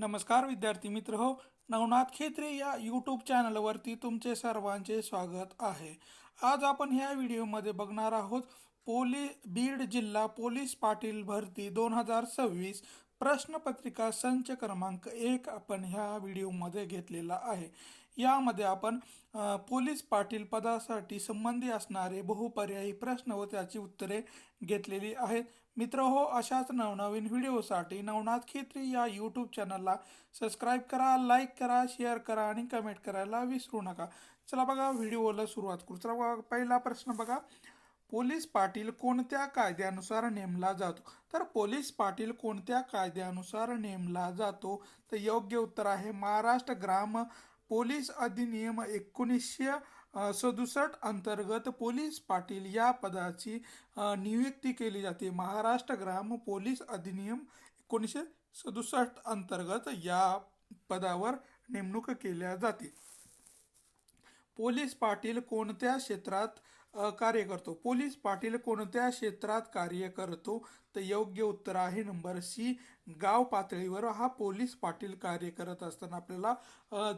नमस्कार विद्यार्थी मित्र हो नवनाथ खेत्रे या यूट्यूब चॅनलवरती तुमचे सर्वांचे स्वागत आहे. आज आपण ह्या व्हिडिओमध्ये बघणार आहोत पोली बीड जिल्हा पोलीस पाटील भरती दोन हजार सव्वीस प्रश्नपत्रिका संच क्रमांक एक आपण ह्या व्हिडिओमध्ये घेतलेला आहे. यामध्ये आपण पोलीस पाटील पदासाठी संबंधी असणारे बहुपर्यायी प्रश्न व त्याची उत्तरे घेतलेली आहेत. मित्र हो अशाच नवनवीन व्हिडिओसाठी नवनाथ खेत्री या यूट्यूब चॅनलला सबस्क्राईब करा लाईक करा शेअर करा आणि कमेंट करायला विसरू नका. चला बघा व्हिडिओला सुरुवात करू. चला बघा पहिला प्रश्न बघा. पोलीस पाटील कोणत्या कायद्यानुसार नेमला जातो? तर पोलीस पाटील कोणत्या कायद्यानुसार नेमला जातो? तर योग्य उत्तर आहे महाराष्ट्र ग्राम पोलीस अधिनियम एकोणीसशे सदुसष्ट अंतर्गत पोलीस पाटील या पदाची नियुक्ती केली जाते. महाराष्ट्र ग्राम पोलीस अधिनियम एकोणीसशे सदुसष्ट अंतर्गत या पदावर नेमणूक केल्या जाते. पोलीस पाटील कोणत्या क्षेत्रात कार्य करतो. पोलीस पाटील कोणत्या क्षेत्रात कार्य करतो? तर योग्य उत्तर आहे नंबर सी गाव पातळीवर. हा पोलीस पाटील कार्य करत असताना आपल्याला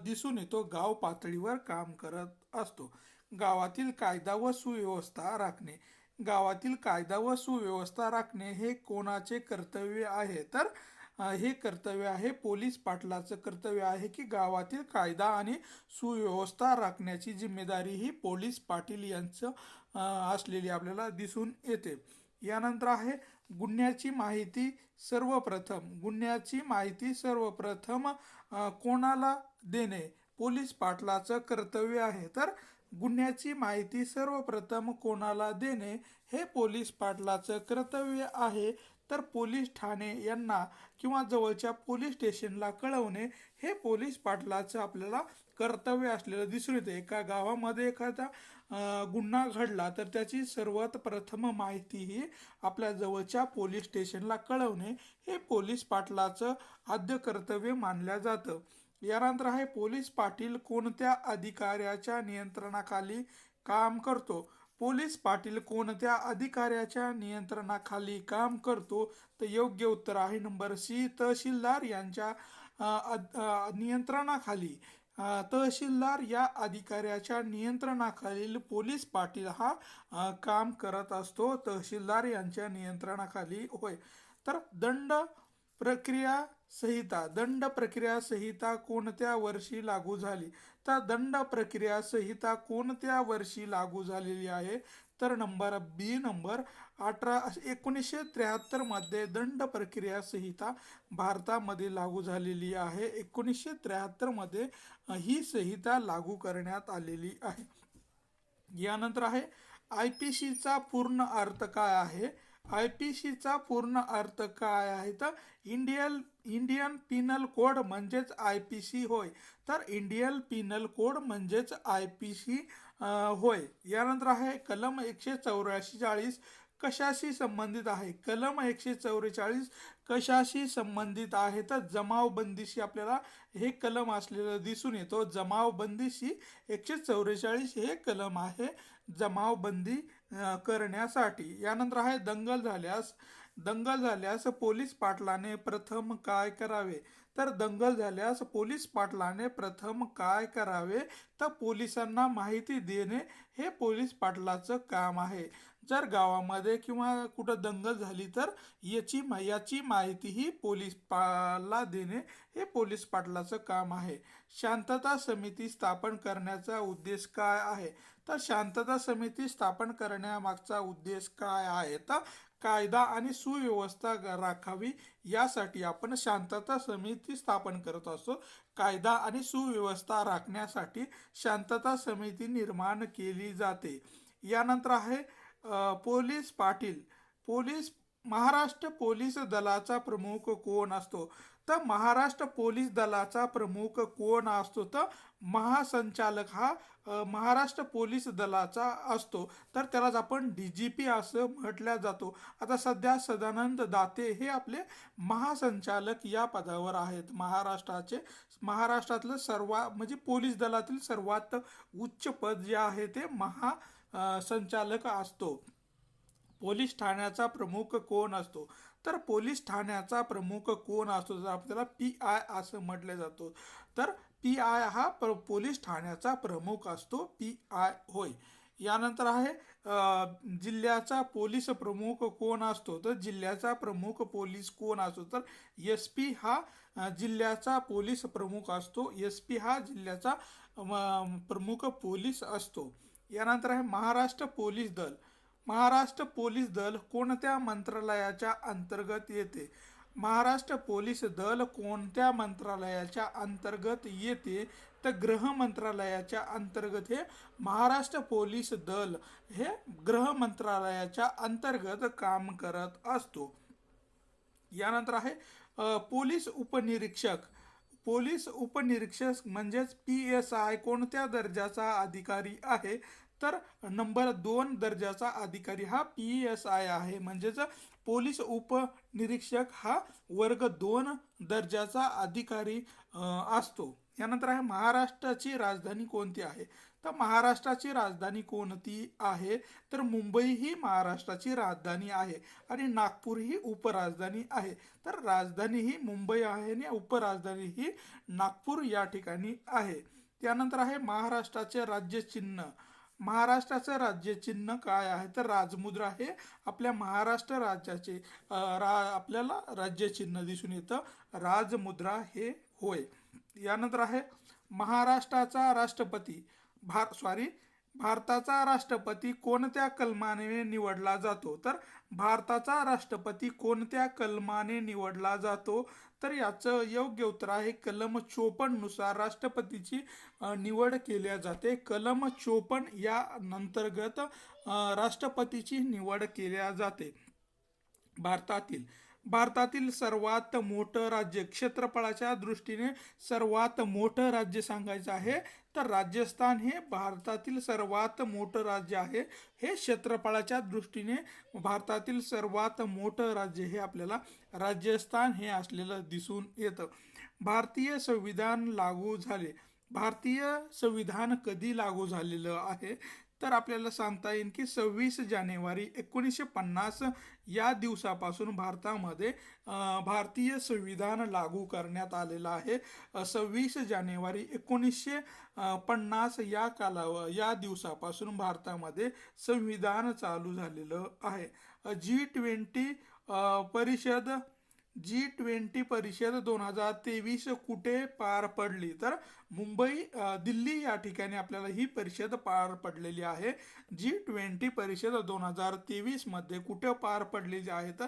दिसून येतो गाव पातळीवर काम करत असतो. गावातील कायदा व सुव्यवस्था राखणे. गावातील कायदा व सुव्यवस्था राखणे हे कोणाचे कर्तव्य आहे? तर हे कर्तव्य आहे पोलीस पाटलाचं कर्तव्य आहे की गावातील कायदा आणि सुव्यवस्था राखण्याची जिम्मेदारी ही पोलीस पाटील यांचं असलेली आपल्याला दिसून येते. यानंतर आहे गुन्ह्याची माहिती सर्वप्रथम. गुन्ह्याची माहिती सर्वप्रथम कोणाला देणे? पोलीस पाटलाचं कर्तव्य आहे. तर गुन्ह्याची माहिती सर्वप्रथम कोणाला देणे? हे पोलीस पाटलाचं कर्तव्य आहे. तर पोलीस ठाणे यांना किंवा जवळच्या पोलीस स्टेशनला कळवणे हे पोलीस पाटलाचं आपल्याला कर्तव्य असलेलं दिसून येते. एका गावामध्ये एखादा गुन्हा घडला तर त्याची सर्वात प्रथम माहिती ही आपल्या जवळच्या पोलीस स्टेशनला कळवणे हे पोलीस पाटलाचं आद्य कर्तव्य मानलं जातं. यानंतर आहे पोलीस पाटील कोणत्या अधिकाऱ्याच्या नियंत्रणाखाली काम करतो? पोलीस पाटील कोणत्या अधिकाऱ्याच्या नियंत्रणाखाली काम करतो तर योग्य उत्तर आहे. नंबर सी तहसीलदार यांच्या नियंत्रणाखाली. तहसीलदार या अधिकाऱ्याच्या नियंत्रणाखालील पोलीस पाटील हा काम करत असतो. तहसीलदार यांच्या नियंत्रणाखाली होय. तर दंड प्रक्रिया संहिता दंड प्रक्रिया संहिता कोणत्या वर्षी लागू झाली? तर दंड प्रक्रिया संहिता कोणत्या वर्षी लागू झालेली आहे? तर नंबर बी नंबर अठरा एकोणीसशे त्र्याहत्तरमध्ये दंड प्रक्रिया संहिता भारतामध्ये लागू झालेली आहे. एकोणीसशे त्र्याहत्तरमध्ये ही संहिता लागू करण्यात आलेली आहे. यानंतर आहे आय पी सीचा पूर्ण अर्थ काय आहे? आय पी सीचा पूर्ण अर्थ काय आहे? तर इंडियन इंडियन पिनल कोड म्हणजेच आय पी सी होय. तर इंडियन पिनल कोड म्हणजेच आय पी सी होय. यानंतर आहे कलम एकशे चौऱ्याऐंशी चाळीस कशाशी संबंधित आहे? कलम एकशे चौवेचाळीस कशाशी संबंधित आहे? तर जमावबंदीशी आपल्याला हे कलम असलेलं दिसून येतो. जमावबंदीशी एकशे चौवेचाळीस हे कलम आहे. जमावबंदी करण्यासाठी. यानंतर आहे दंगल झाल्यास दंगल झाल्यास पोलीस पाटलाने प्रथम काय करावे? तर दंगल झाल्यास पोलीस पाटलाने प्रथम काय करावे? तर पोलिसांना माहिती देणे हे पोलीस पाटलाचं काम आहे. जर गावामध्ये किंवा कुठं दंगल झाली तर याची याची माहिती ही पोलीस पाला देणे हे पोलीस पाटलाचं काम आहे. शांतता समिती स्थापन करण्याचा उद्देश काय आहे? तर शांतता समिती स्थापन करण्यामागचा उद्देश काय आहे? तर कायदा आणि सुव्यवस्था राखावी यासाठी आपण शांतता समिती स्थापन करत असतो. कायदा आणि सुव्यवस्था राखण्यासाठी शांतता समिती निर्माण केली जाते. यानंतर आहे police Patil. Police Maharashtra police दलाचा प्रमुख कोण असतो? तर महाराष्ट्र पोलीस दलाचा प्रमुख कोण असतो? तर महासंचालक हा महाराष्ट्र पोलीस दलाचा असतो. तर त्यालाच आपण डी जी पी असं म्हटल्या जातो. आता सध्या सदानंद दाते हे आपले महासंचालक या पदावर आहेत. महाराष्ट्राचे महाराष्ट्रातलं सर्वा म्हणजे पोलीस दलातील सर्वात उच्च पद जे आहे ते महा संचालक असतो. पोलीस ठाण्याचा प्रमुख कोण असतो? तर पोलीस ठाण्याचा प्रमुख कोण असतो? तर आपल्याला पी आय असं म्हटलं जातो तर पी आय हा प्र पोलीस ठाण्याचा प्रमुख असतो. पी आय होय. यानंतर आहे जिल्ह्याचा पोलीस प्रमुख कोण असतो? तर जिल्ह्याचा प्रमुख पोलीस कोण असतो? तर एस पी हा जिल्ह्याचा पोलीस प्रमुख असतो. एस पी हा जिल्ह्याचा प्रमुख पोलीस असतो. यानंतर आहे महाराष्ट्र पोलीस दल. महाराष्ट्र पोलीस दल कोणत्या मंत्रालयाच्या अंतर्गत येते? महाराष्ट्र पोलीस दल कोणत्या मंत्रालयाच्या अंतर्गत येते? तर गृह मंत्रालयाच्या अंतर्गत हे महाराष्ट्र पोलीस दल हे गृह मंत्रालयाच्या अंतर्गत काम करत असतो. यानंतर आहे पोलीस उपनिरीक्षक. पोलीस उपनिरीक्षक म्हणजेच पी एस आय कोणत्या दर्जाचा अधिकारी आहे? तर नंबर दोन दर्जाचा अधिकारी हा पी एस आय आहे. म्हणजेच पोलीस उपनिरीक्षक हा वर्ग दोन दर्जाचा अधिकारी असतो. यानंतर आहे महाराष्ट्राची राजधानी कोणती आहे? तर महाराष्ट्राची राजधानी कोणती आहे? तर मुंबई ही महाराष्ट्राची राजधानी आहे आणि नागपूर ही उपराजधानी आहे. तर राजधानी ही मुंबई आहे आणि उपराजधानी ही नागपूर या ठिकाणी आहे. त्यानंतर आहे महाराष्ट्राचे राज्यचिन्ह. महाराष्ट्राचं राज्यचिन्ह काय आहे? तर राजमुद्रा हे आपल्या महाराष्ट्र राज्याचे रा आपल्याला राज्यचिन्ह दिसून येतं. राजमुद्रा हे होय. यानंतर आहे महाराष्ट्राचा राष्ट्रपती. भार सॉरी भारताचा राष्ट्रपती कोणत्या कलमाने निवडला जातो? तर भारताचा राष्ट्रपती कोणत्या कलमाने निवडला जातो? तर याचं योग्य उत्तर आहे कलम चोपन्ननुसार राष्ट्रपतीची निवड केल्या जाते. कलम चोपन्न या अंतर्गत राष्ट्रपतीची निवड केल्या जाते. भारतातील भारतातील सर्वात मोठं राज्य क्षेत्रफळाच्या दृष्टीने सर्वात मोठं राज्य सांगायचं आहे तर राजस्थान हे भारतातील सर्वात मोठं राज्य आहे हे क्षेत्रफळाच्या दृष्टीने भारतातील सर्वात मोठं राज्य हे आपल्याला राजस्थान हे असलेलं दिसून येतं. भारतीय संविधान लागू झाले. भारतीय संविधान कधी लागू झालेलं आहे? तर आपल्याला सांगता येईल की सव्वीस जानेवारी एकोणीसशे पन्नास या दिवसापासून भारतामध्ये भारतीय संविधान लागू करण्यात आलेलं आहे. सव्वीस जानेवारी एकोणीसशे पन्नास या कालाव या दिवसापासून भारतामध्ये संविधान चालू झालेलं आहे. जी ट्वेंटी परिषद जी ट्वेंटी परिषद दोन हजार तेवीस कुठे पार पडली? तर मुंबई दिल्ली या ठिकाणी आपल्याला ही परिषद पार पडलेली आहे. जी ट्वेंटी परिषद दोन हजार तेवीसमध्ये कुठे पार पडलेली आहे? तर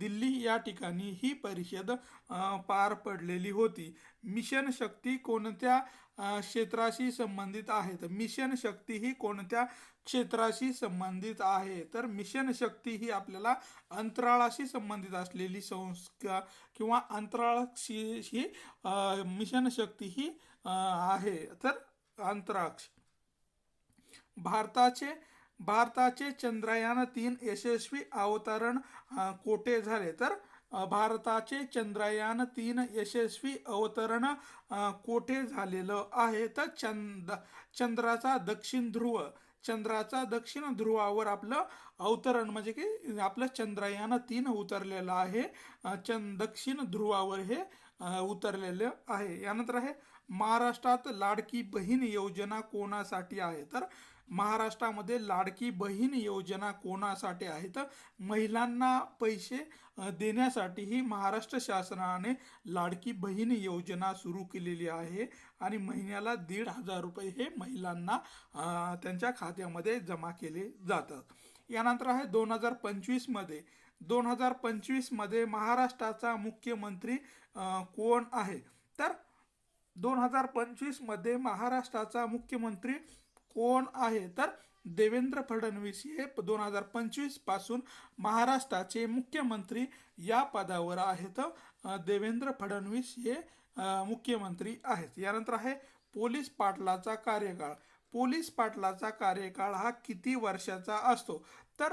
दिल्ली या ठिकाणी ही परिषद पार पडलेली होती. मिशन शक्ती कोणत्या क्षेत्राशी संबंधित आहे. तर मिशन शक्ती ही कोणत्या क्षेत्राशी संबंधित आहे? तर मिशन शक्ती ही आपल्याला अंतराळाशी संबंधित असलेली संस्था किंवा अंतराळाशी ही मिशन शक्ती ही आहे. तर अंतराक्ष. भारताचे भारताचे चंद्रयान तीन यशस्वी अवतरण कोठे झाले? तर भारताचे चंद्रयान तीन यशस्वी अवतरण कोठे झालेलं आहे? तर चंद चंद्राचा दक्षिण ध्रुव चंद्राचा दक्षिण ध्रुवावर आपलं अवतरण म्हणजे की आपलं चंद्रयान तीन उतरलेलं आहे. चंद दक्षिण ध्रुवावर हे उतरलेलं आहे. यानंतर आहे महाराष्ट्रात लाडकी बहीण योजना कोणासाठी आहे? तर महाराष्ट्रामध्ये लाडकी बहीण योजना कोणासाठी आहे? तर महिलांना पैसे देण्यासाठीही देण्यासाठी ही महाराष्ट्र शासनाने लाडकी बहीण योजना सुरू केलेली आहे आणि महिन्याला दीड हजार रुपये हे महिलांना त्यांच्या खात्यामध्ये जमा केले जातात. यानंतर आहे दोन हजार पंचवीसमध्ये दोन हजार पंचवीसमध्ये महाराष्ट्राचा मुख्यमंत्री कोण आहे? तर दोन हजार पंचवीसमध्ये महाराष्ट्राचा मुख्यमंत्री कोण आहे? तर देवेंद्र फडणवीस हे दोन हजार पंचवीसपासून महाराष्ट्राचे मुख्यमंत्री या पदावर आहेत. देवेंद्र फडणवीस हे मुख्यमंत्री आहेत. यानंतर आहे पोलीस पाटलाचा कार्यकाळ. पोलीस पाटलाचा कार्यकाळ हा किती वर्षाचा असतो? तर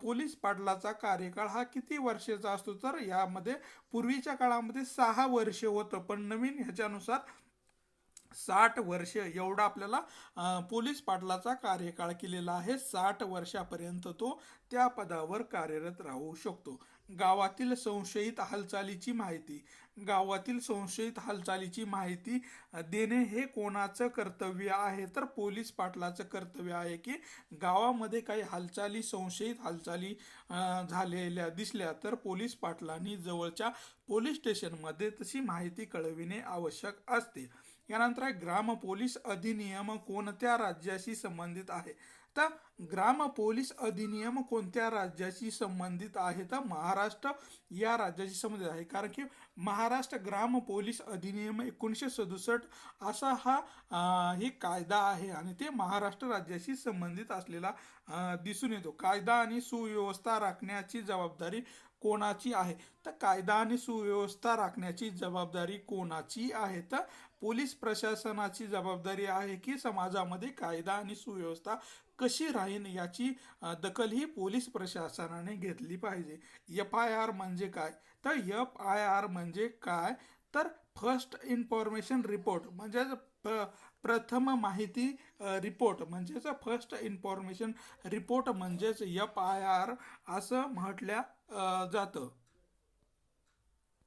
पोलीस पाटलाचा कार्यकाळ हा किती वर्षाचा असतो? तर यामध्ये पूर्वीच्या काळामध्ये सहा वर्ष होतं पण नवीन ह्याच्यानुसार साठ वर्ष एवढा आपल्याला पोलीस पाटलाचा कार्यकाळ केलेला आहे. साठ वर्षापर्यंत तो त्या पदावर कार्यरत राहू शकतो. गावातील संशयित हालचालीची माहिती गावातील संशयित हालचालीची माहिती देणे हे कोणाचं कर्तव्य आहे? तर पोलीस पाटलाचं कर्तव्य आहे की गावामध्ये काही हालचाली संशयित हालचाली झालेल्या दिसल्या तर पोलीस पाटलांनी जवळच्या पोलीस स्टेशनमध्ये तशी माहिती कळविणे आवश्यक असते. यानंतर आहे ग्राम पोलीस अधिनियम कोणत्या राज्याशी संबंधित आहे? तर ग्राम पोलीस अधिनियम कोणत्या राज्याशी संबंधित आहे? तर महाराष्ट्र या राज्याशी संबंधित आहे. कारण की महाराष्ट्र ग्राम पोलीस अधिनियम एकोणीसशे सदुसष्ट असा हा हे कायदा आहे आणि ते महाराष्ट्र राज्याशी संबंधित असलेला दिसून येतो. कायदा आणि सुव्यवस्था राखण्याची जबाबदारी कोणाची आहे? तर कायदा आणि सुव्यवस्था राखण्याची जबाबदारी कोणाची आहे? तर पोलीस प्रशासनाची जबाबदारी आहे की समाजामध्ये कायदा आणि सुव्यवस्था कशी राहीन याची दखल ही पोलीस प्रशासनाने घेतली पाहिजे. एफ आय आर म्हणजे काय? तर एफ आय आर म्हणजे काय? तर फर्स्ट इन्फॉर्मेशन रिपोर्ट म्हणजेच प्रथम माहिती रिपोर्ट म्हणजेच फर्स्ट इन्फॉर्मेशन रिपोर्ट म्हणजेच एफ आय आर असं म्हटल्या जातं.